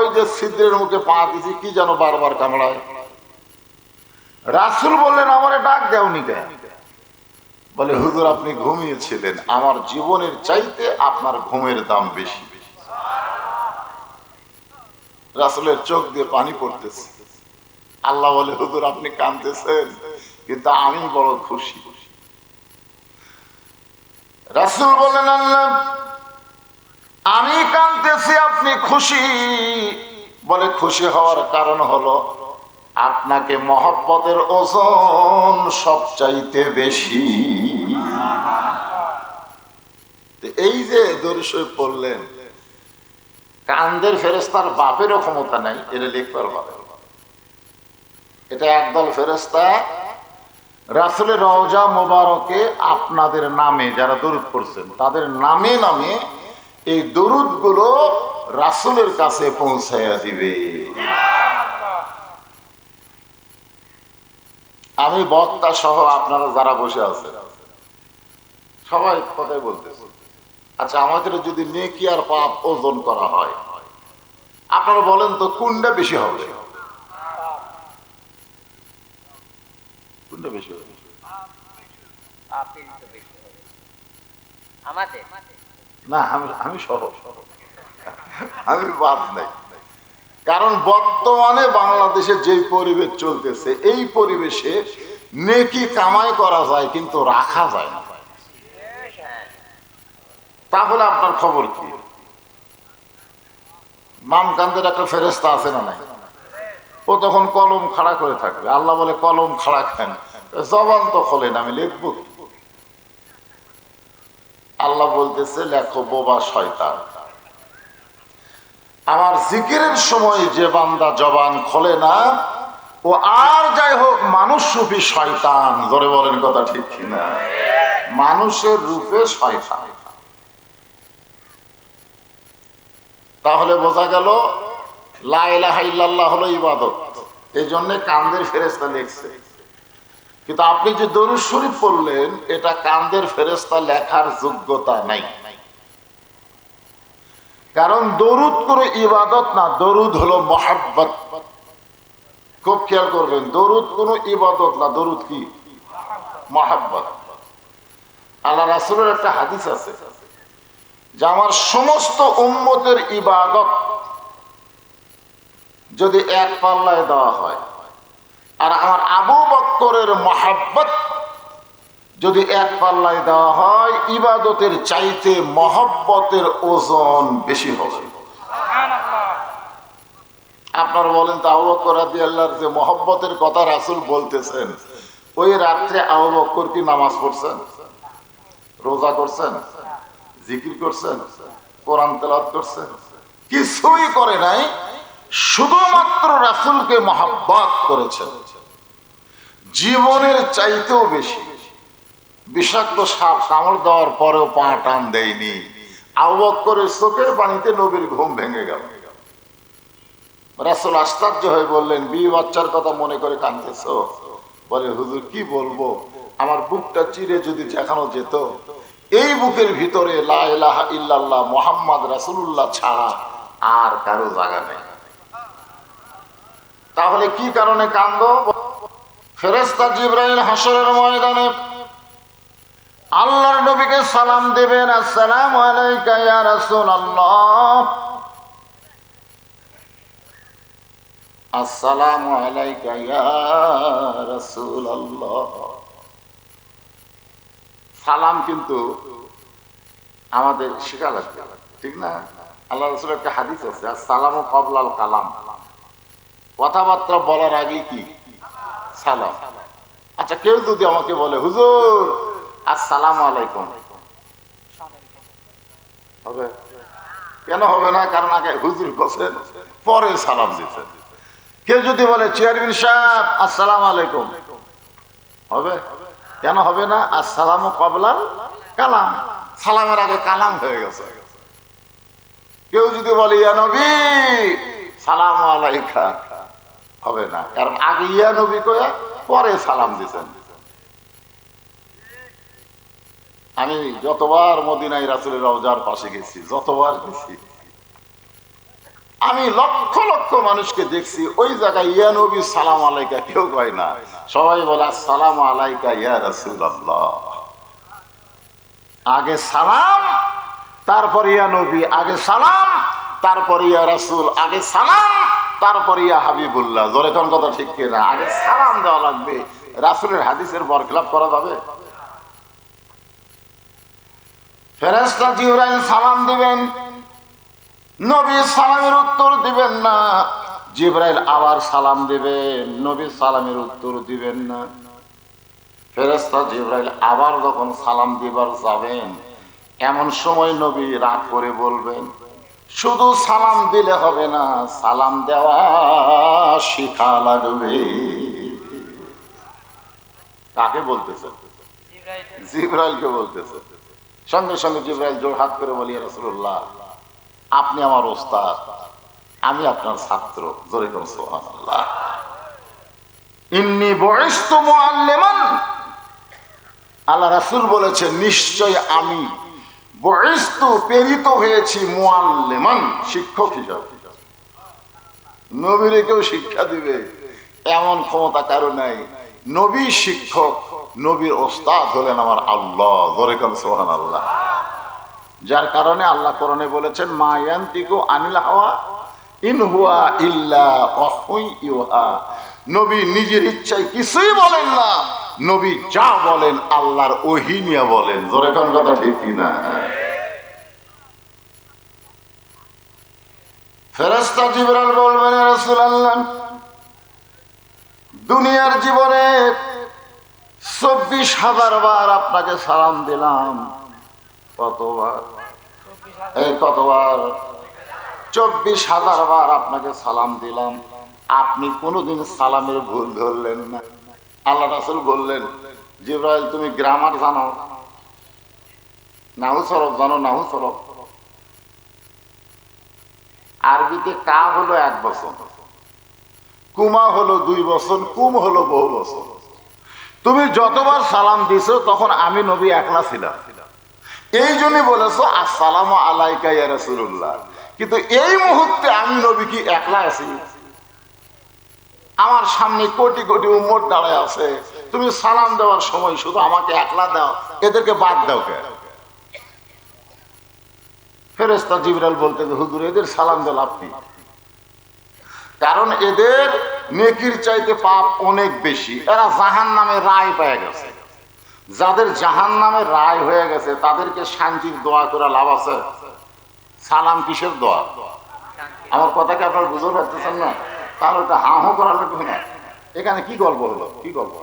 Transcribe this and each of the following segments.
ওই যে ছিদ্রের মুখে পা দিছি, কি যেন বারবার কামড়ায়। রাসুল বললেন, আমারে ডাক দেওনি কেন? বলে, হুজুর, আপনি ঘুমিয়েছিলেন। আমার জীবনের চাইতে আপনার ঘুমের দাম বেশি। রাসুলের চোখ দিয়ে পানি পড়তেছে। আল্লাহ বলে, হুজুর, আপনি কাঁদতেছেন, কিন্তু আমি বড় খুশি। রাসুল বললেন, আল্লাহ, আমি কাঁদতেছি আপনি খুশি? বলে খুশি হওয়ার কারণ হলো, আপনাকে মহব্বতের ওজন সবচাইতে বেশি। এই যে দরিশয় পড়লেন কান্দের ফেরেস্তার বাপেরও ক্ষমতা নাই, এটা লিখবার হবে। এটা একদল ফেরেস্তা রাসুলের রওজা মোবারকে আপনাদের নামে যারা দরুদ করছেন তাদের নামে নামে এই দরুদগুলো রাসুলের কাছে পৌঁছাইয়া দিবে। আমি বক্তা সহ আপনারা যারা বসে আছেন, সবাই কথাই বলতেছে। আচ্ছা আমাদের যদি নেকি আর পাপ ওজন করা হয়, আপনারা বলেন তো কোনটা বেশি হবে? কোনটা বেশি হবে? বেশি হবে। আমাদের। না, আমি আমি সহ আমি বাদ নাই। কারণ বর্তমানে বাংলাদেশে যে পরিবেশ চলতেছে, এই পরিবেশে নেকি কামাই করা যায়, কিন্তু রাখা যায় না। তাহলে আপনার খবর কি? মামকান্দের একটা ফেরেস্তা আছে না নাই? ও তখন কলম খাড়া করে থাকবে। আল্লাহ বলে, কলম খাড়া খান জবান তো খোলেন, আমি লিখব কি? আল্লাহ বলতেছে, লেখো, বোবা শয়তান। আমার জিকিরের সময় যে বান্দা জবান খোলে না, ও আর যাই হোক মানুষ রূপী শয়তান। ধরে বলেন কথা ঠিক কিনা? মানুষের রূপে শয়তান। তাহলে বোঝা গেল লাইলাহাইল্লাহ হলো ইবাদত। এই জন্য কান্দের ফেরেস্তা লিখছে। কিন্তু আপনি যে দরুদ শরীফ পড়লেন, এটা কান্দের ফেরেস্তা লেখার যোগ্যতা নাই। কারণ দরুদ কোনো ইবাদত না, দরুদ হলো মহাব্বত। খুব খেয়াল করবেন, দরুদ কোনো ইবাদত না, দরুদ কি? মহাব্বত। আল্লাহ রাসুলের একটা হাদিস আছে যে আমার সমস্ত উম্মতের ইবাদত যদি এক পাল্লায় দেওয়া হয়, আর আমার বক্করের মহাব্বত যদি এক পাল্লায় দেওয়া হয়, ইবাদতের চাইতে মহব্বতের ওজন বেশি হবে। আপনারা বলেন তো যে মহব্বতের কথা রাসুল বলতেছেন, ওই রাত্রে আবু কি নামাজ পড়ছেন? রোজা করছেন? জিকির করছেন? কোরআন তেলাত করছেন? কিছুই করে নাই, শুধুমাত্র রাসুলকে মহাব্বত করেছেন। জীবনের চাইতেও বেশি। বিষাক্ত সাপ কামড় দেওয়ার পরেও পা টান দেয়নি। আবক করে চোখের পানিতে নবীর ঘুম ভেঙে গেল। রাসুল আশ্চর্য হয়ে বললেন বি বাচ্চার কথা মনে করে কাঁদতেছ? বলে, হুজুর, কি বলব? আমার বুকটা চিরে যদি দেখানো যেত, এই বুকের ভিতরে লা ইল্লাল্লাহ মোহাম্মদ রাসুল্লাহ ছাড়া আর কারও জায়গা নেই। তাহলে কি কারণে কান্দ? ফেরেস্তা জিব্রাইল হাসরের ময়দানে আল্লাহর নবীকে সালাম দেবেন, আসসালাম আলাইকা ইয়া সালাম কিন্তু আমাদের শেখা লাগবে, ঠিক না? আল্লাহ রসুল একটা হাদিস আছে আর সালাম কবলাল কালাম। কথাবার্তা বলার আগে কি? সালাম আচ্ছা কেউ যদি আমাকে বলে হুজুর আসসালাম আলাইকুম। হবে? কেন হবে না? কারণ আগে হুজুর বসেন পরে সালাম দিতেন কেউ যদি বলে চেয়ারম্যান সাহেব আসসালাম আলাইকুম। হবে? কেন হবে না? আসসালাম কবলাল কালাম। সালামের আগে কালাম হয়ে গেছে। কেউ যদি বলে ইয়া নবী সালাম আলাইকা। হবে না। কারণ আগে ইয়া নবী কয়ে, পরে সালাম দিতেন আমি যতবার মদিনাই রাসুলের রওজার পাশে গেছি, যতবার গেছি, আমি লক্ষ লক্ষ মানুষকে দেখছি, ওই জায়গায় ইয়া নবী সালাম আলাইকা কেউ কয় না। সবাই বলে সালাম আলাইকা ইয়া রাসূলুল্লাহ। আগে সালাম, তারপর ইয়া নবী, আগে সালাম, তারপর ইয়া রাসূল, আগে সালাম তারপর, ইয়া হাবিবুল্লাহ, জোরে কোন কথা ঠিক কিনা? আগে সালাম দেওয়া লাগবে। রাসূলের হাদিসের বরখলাপ করা যাবে। ফেরেশতা জিবরাইল সালাম দিবেন। নবী সালামের উত্তর দিবেন না। জিব্রাইল আবার সালাম নবী সালামের উত্তর দিবেন না। ফেরেস্তা জিব্রাইল আবার যখন সালাম দিবার যাবেন, এমন সময় নবী রাগ করে বলবেন শুধু সালাম দিলে হবে না, সালাম দেওয়া শিখা লাগবে। কাকে বলতেছে জিব্রাইল জিব্রাইলকে বলতেছে সঙ্গে সঙ্গে জিব্রাইল জোর হাত করে বলি রসুল্লাহ আপনি আমার ওস্তাদ, আমি আপনার ছাত্র। জোরে কোন ইন্নি বয়স্ত আল্লাহ রাসূল বলেছেন, নিশ্চয় আমি প্রেরিত হয়েছি মুআল্লিমান শিক্ষক হিসাবে। নবীরে কেউ শিক্ষা দিবে? এমন ক্ষমতা কারও নাই। নবী শিক্ষক, নবীর ওস্তাদ হলেন আমার আল্লাহ। সোহান আল্লাহ যার কারণে আল্লাহ কোরআনে বলেছেন, মা ইয়ান্তিকু আনিল হাওয়া ইন হুয়া ইল্লা ওয়াহুই ইউহা নবী নিজের ইচ্ছায় কিছুই বলেন না। নবী যা বলেন আল্লাহর ওহি নিয়ে বলেন। জোরে কোন কথা ঠিক কিনা ফেরেস্তা জিবরাল বলবেন দুনিয়ার জীবনে চব্বিশ হাজার বার আপনাকে সালাম দিলাম। কতবার? এই কতবার? চব্বিশ হাজার বার আপনাকে সালাম দিলাম। আপনি কোনোদিন সালামের ভুল ধরলেন না। আল্লাহ রাসুল বললেন, জিব্রাইল, তুমি গ্রামার জানো? নাহু সরব, জানো নাহু সরব। আরবিতে কা হলো এক বছর কুমা হলো দুই বছর কুম হলো বহু বছর তুমি যতবার সালাম দিছো, তখন আমি নবী একলা ছিলাম। এই জন্য বলেছ, আসসালাম আলাইকা ইয়া রাসূলুল্লাহ। কিন্তু এই মুহূর্তে আমি নবী কি একলা আছি? আমার সামনে কোটি কোটি উম্মত দাঁড়ায় আছে। তুমি সালাম দেওয়ার সময় শুধু আমাকে একলা দাও, এদেরকে বাদ দাও কে? ফেরেস্তা জিবরাল বলতে হুজুর, এদের সালাম দিল আপনি কারণ এদের নেকির চাইতে পাপ অনেক বেশি। এরা জাহান নামে রায় পেয়ে গেছে। যাদের জাহান নামে রায় হয়ে গেছে, তাদেরকে শান্তির দোয়া করে লাভ আছে। সালাম কিসের দোয়া? আমার কথাকে আপনার বুঝতে পারতেছেন না? তাহলে ওটা হাঁ হো করা লাগবে না। এখানে কি গল্প হলো? কি গল্প?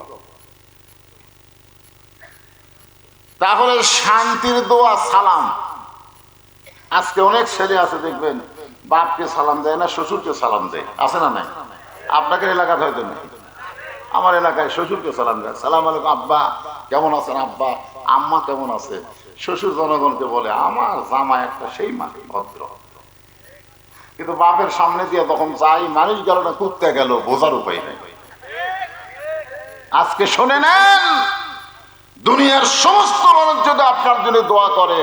তাহলে শান্তির দোয়া সালাম। আজকে অনেক ছেলে আছে, দেখবেন, বাপকে সালাম দেয় না, শ্বশুরকে সালাম দেয়। আছে না নাই? আপনাকে এলাকাতে হয়তো নেই। আমার এলাকায় শ্বশুরকে সালাম দেয়। সালাম আলাইকুম, আব্বা, কেমন আছেন আব্বা? আম্মা কেমন আছে? শ্বশুর জনগণকে বলে, আমার জামা একটা সেই মা ভদ্র। কিন্তু বাপের সামনে দিয়ে তখন যাই মানুষ গেল না কুত্তে গেল, বোঝার উপায় নেই। আজকে শুনে নেন দুনিয়ার সমস্ত মানুষ যদি আপনার জন্য দোয়া করে,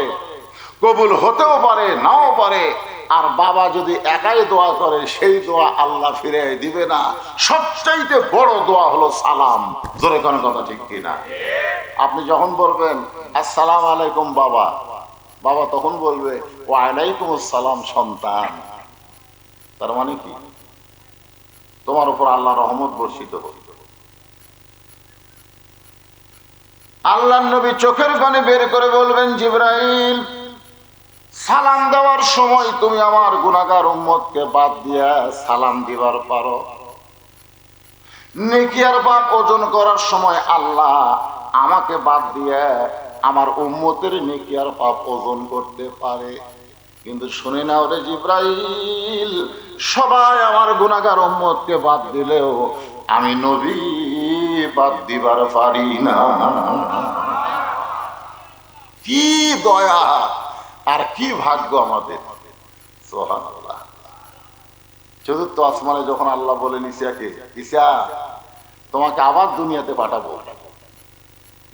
কবুল হতেও পারে, নাও পারে, আর বাবা যদি একাই দোয়া করে, সেই দোয়া আল্লাহ ফিরে দিবে না। সবচাইতে বড় দোয়া হলো সালাম। জোরে কোনো কথা ঠিক কিনা? আপনি যখন বলবেন, আসসালাম আলাইকুম বাবা বাবা তখন বলবে ওয়ালাইকুম আসসালাম সন্তান। তার মানে কি? তোমার উপর আল্লাহ রহমত বর্ষিত হোক। আল্লাহ নবী চোখের পানি বের করে বলবেন, জিব্রাইল, সালাম দেওয়ার সময় তুমি আমার গুনাগার উম্মতকে বাদ দিয়া সালাম দিবার পারো। নেকিয়ার বাপ ওজন করার সময় আল্লাহ আমাকে বাদ দিয়ে আমার উম্মতের নেকিয়ার পাপ ওজন করতে পারে। কিন্তু শুনে নাও রে জিব্রাইল, সবাই আমার গুনাগার উম্মতকে বাদ দিলেও আমি নবী বাদ দিবার পারি না। কি দয়া আর কি ভাগ্য আমাদের। চতুর্থ আসমানে যখন আল্লাহ বলেন ইসিয়াকে ইসা তোমাকে আবার দুনিয়াতে পাঠাবো।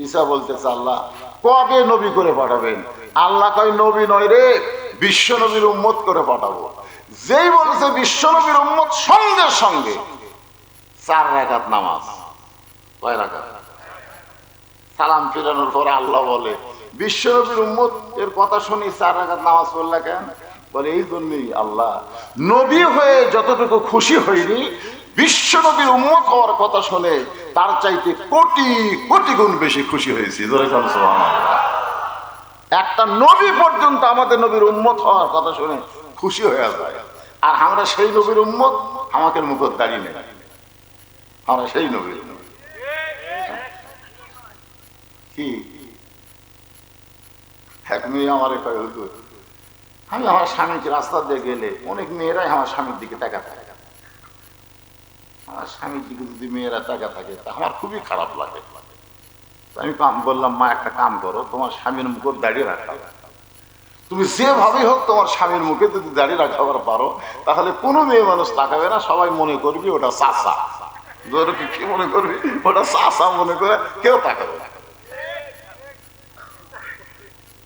ঈসা বলতেছে, আল্লাহ, কবে নবী করে পাঠাবেন? আল্লাহ কয়, নবী নয় রে। বিশ্ব নবীর উম্মত করে পাঠাবো। যেই বলেছে বিশ্বনবীর উম্মত সঙ্গে সঙ্গে চার রাকাত নামাজ। কয় রাকাত? সালাম ফিরানোর পরে আল্লাহ বলে, বিশ্বনবীর উম্মত এর কথা শুনি চার রাকাত নামাজ পড়লা কেন? বলে, এই জন্যই আল্লাহ, নবী হয়ে যতটুকু খুশি হয়নি বিশ্বনবীর উম্মত হওয়ার কথা শুনে তার চাইতে কোটি কোটি গুণ বেশি খুশি হয়েছি। ধরে। একটা নবী পর্যন্ত আমাদের নবীর উম্মত হওয়ার কথা শুনে খুশি হয়ে যায়। আর আমরা সেই নবীর উম্মত, আমাকে মুখ দাঁড়িয়ে নেই। আমরা সেই নবীর কি? এক মেয়ে আমার আমি আমার স্বামীকে রাস্তা দিয়ে গেলে অনেক মেয়েরাই আমার স্বামীর দিকে টাকা থাকে। আমার স্বামীর দিকে যদি মেয়েরা টাকা থাকে, তা আমার খুবই খারাপ লাগে। আমি বললাম, মা, একটা কাম করো, তোমার স্বামীর মুখ দাঁড়িয়ে রাখা। তুমি যেভাবেই হোক তোমার স্বামীর মুখে যদি দাঁড়িয়ে রাখাবার পারো, তাহলে কোনো মেয়ে মানুষ তাকাবে না, সবাই মনে করবি ওটা চাষা কি মনে করবি? ওটা চাষা মনে করে কেউ তাকাবে না।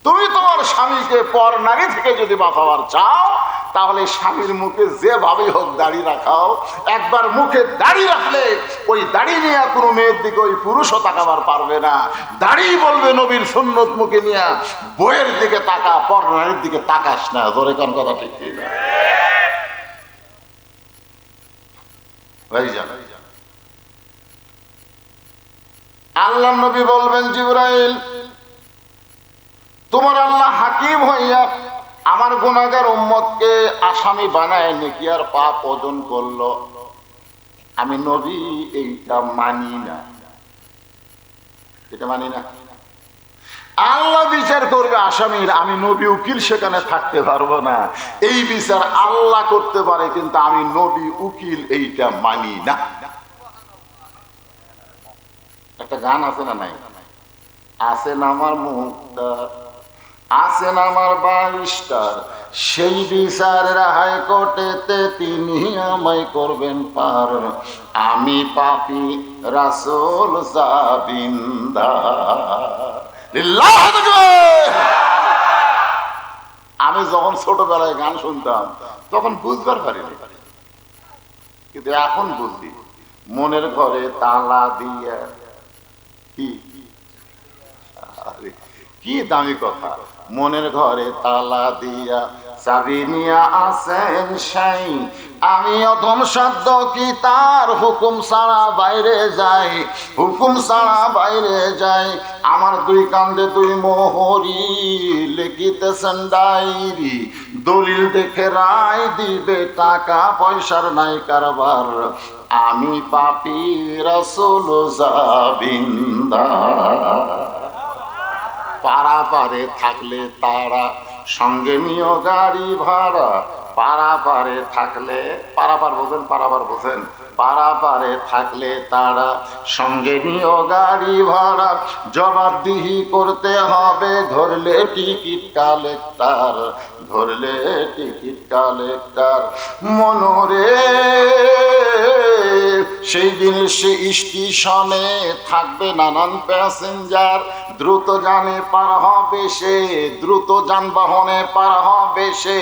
তুমি তোমার স্বামীকে পর নারী থেকে যদি বাঁচাবার চাও তাহলে স্বামীর মুখে যেভাবে হোক দাড়ি রাখাও, একবার মুখে দাড়ি রাখলে ওই দাড়ি নিয়ে কোনো মেয়ের দিকে ওই পুরুষও তাকাবার পারবে না। দাড়ি বলবে নবীর সুন্নত মুখে নিয়ে, বইয়ের দিকে তাকা পর নারীর দিকে তাকাস না। ধরে কোন কথা ঠিক না? আল্লাহ নবী বলবেন, জিব্রাইল, তোমার আল্লাহ হাকিম হইয়া আমার গুণাগার উম্মতকে আসামি বানায় নাকি আর পাপ ওজন করল। আমি নবী, এইটা মানি না। এটা মানি না। আল্লাহ বিচার করবে আসামির, আমি নবী উকিল, সেখানে থাকতে পারব না। এই বিচার আল্লাহ করতে পারে, কিন্তু আমি নবী উকিল, এইটা মানি না। একটা গান আছে না নাই? আছে না আমার মুক্তা আছেন আমার বারিস্টার। সেই বিচারের হাইকোর্টেতে তিনি আমায় করবেন পার। আমি পাপি রাসুল আমি যখন ছোটবেলায় গান শুনতাম, তখন বুঝবার পারিনি। কিন্তু এখন বুঝি, মনের ঘরে তালা দিয়ে কি দামি কথা। মনের ঘরে তালা দিয়া চাবি নিয়া আসেন সাই। আমি অধম শব্দ কি তার হুকুম ছাড়া বাইরে যাই? হুকুম ছাড়া বাইরে যাই। আমার দুই কান্দে দুই মোহরি লিখিতেছেন ডায়েরি। দলিল দেখে রায় দিবে টাকা, পয়সার নাই কারবার। আমি পাপি রসুল জাবিন্দা। পাড়া পারে থাকলে তারা, সঙ্গে নিও গাড়ি ভাড়া। পাড়া পারে থাকলে, পারাপার বোঝেন পারাপার বোঝেন। পাড়া পারে থাকলে তারা, সঙ্গে নিও গাড়ি ভাড়া। জবাবদিহি করতে হবে, ধরলে টিকিট কালেক্টার, ধরলে টিকিট কালেক্টার। মনোরে সেই দিন সে স্টেশনে থাকবে নানান প্যাসেঞ্জার। দ্রুত জানে পার হবে সে, দ্রুত যানবাহনে পার হবে সে।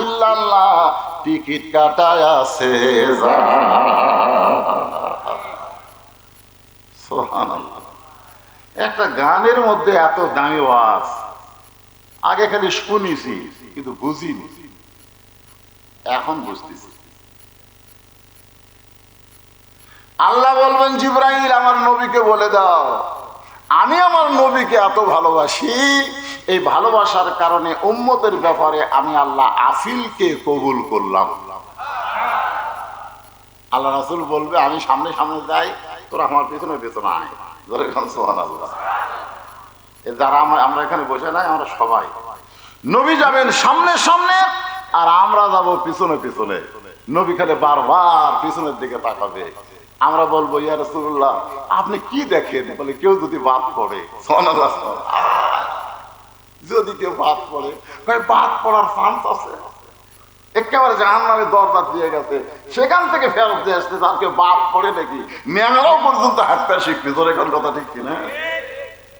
ইল্লাল্লাহ, টিকিট কাটায় আছে একটা গানের মধ্যে এত দামি ওয়াজ। আগে খালি শুনিছি, কিন্তু বুঝিনি। এখন বুঝতেছি। আল্লাহ বলবেন, জিব্রাইল, আমার নবীকে বলে দাও। আমি আমার নবীকে এত ভালোবাসি। এই ভালোবাসার কারণে উম্মতের ব্যাপারে আমি আল্লাহ আফিলকে কবুল করলাম। আল্লাহ রাসুল বলবে, আমি সামনে সামনে যাই, তোরা আমার পেছনে পেছনে আয়। ধরে যারা আমরা আমরা এখানে বসে নাই, আমরা সবাই। নবী যাবেন সামনে সামনে, আর আমরা যাব পিছনে পিছনে। নবী খালে বারবার পিছনের দিকে তাকাবে। আমরা বলব, ইয়া রসুল্লাহ আপনি কি দেখেন? বলে, কেউ যদি বাদ পড়ে। যদি কেউ বাদ পড়ে বাদ পড়ার চান্স আছে। একেবারে জাহান নামে দরজা দিয়ে গেছে। সেখান থেকে ফেরত দিয়ে আসতে তার কেউ বাদ পড়ে নাকি? ন্যাংরাও পর্যন্ত হাত পা শিখতে তোর এখন কথা ঠিক কিনা?